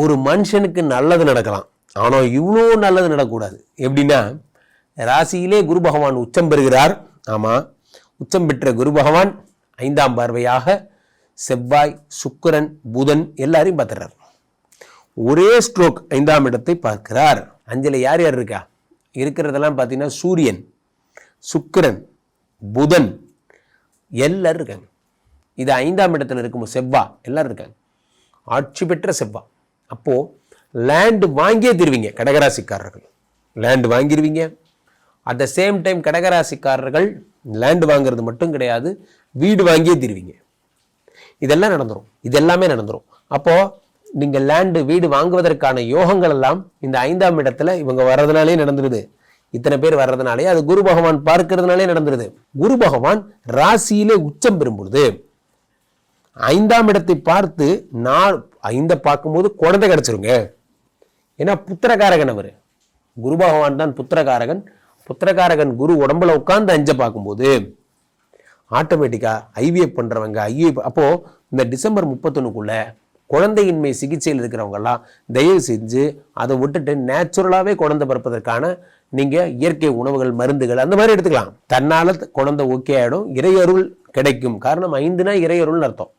ஒரு மனுஷனுக்கு நல்லது நடக்கலாம். ஆனால் இவ்வளோ நல்லது நடக்கக்கூடாது. எப்படின்னா ராசியிலே குரு பகவான் உச்சம் பெறுகிறார். ஆமாம் உச்சம் பெற்ற குரு பகவான் ஐந்தாம் பார்வையாக செவ்வாய் சுக்கிரன் புதன் எல்லாரையும் பார்த்துறார் ஒரே ஸ்ட்ரோக் ஐந்தாம் இடத்தை பார்க்கிறார். அஞ்சில் யார் யார் இருக்கா? இருக்கிறதெல்லாம் பார்த்தீங்கன்னா சூரியன் சுக்கிரன் புதன் எல்லாரும் இருக்காங்க. இது ஐந்தாம் இடத்துல இருக்கும் செவ்வா எல்லாரும் இருக்காங்க. ஆட்சி பெற்ற செவ்வா. அப்போது லேண்டு வாங்கியே தருவீங்க கடகராசிக்காரர்கள். லேண்டு வாங்கிடுவீங்க அட் த சேம் டைம் கடகராசிக்காரர்கள் லேண்டு வாங்குறது மட்டும் கிடையாது வீடு வாங்கியே தருவீங்க. இதெல்லாம் நடந்துடும் இது எல்லாமே நடந்துரும். அப்போது நீங்கள் லேண்டு வீடு வாங்குவதற்கான யோகங்கள் எல்லாம் இந்த ஐந்தாம் இடத்துல இவங்க வர்றதுனாலே நடந்துடுது இத்தனை பேர் வர்றதுனாலே அது குரு பகவான் பார்க்கறதுனாலே நடந்துடுது குரு பகவான் ராசியிலே உச்சம் பெறும் பொழுது ஐந்தாம் இடத்தை பார்த்து நான் ஐந்த பார்க்கும்போது குழந்தை கிடச்சிருங்க. ஏன்னா புத்திரகாரகன் அவர். குரு பகவான் தான் புத்திரகாரகன். புத்திரகாரகன் குரு உடம்புல உட்காந்து அஞ்சை பார்க்கும்போது ஆட்டோமேட்டிக்காக ஐவிஎஃப் பண்ணுறவங்க ஐவிஎஃப் அப்போது இந்த டிசம்பர் முப்பத்தொன்னுக்குள்ளே குழந்தையின்மை சிகிச்சையில் இருக்கிறவங்கெல்லாம் தயவு செஞ்சு அதை விட்டுட்டு நேச்சுரலாகவே குழந்தை பிறப்பதற்கான நீங்கள் இயற்கை உணவுகள் மருந்துகள் அந்த மாதிரி எடுத்துக்கலாம். தன்னால் குழந்தை ஓகே ஆகிடும் இறையருள் கிடைக்கும். காரணம் ஐந்துனா இறையருள்னு அர்த்தம்.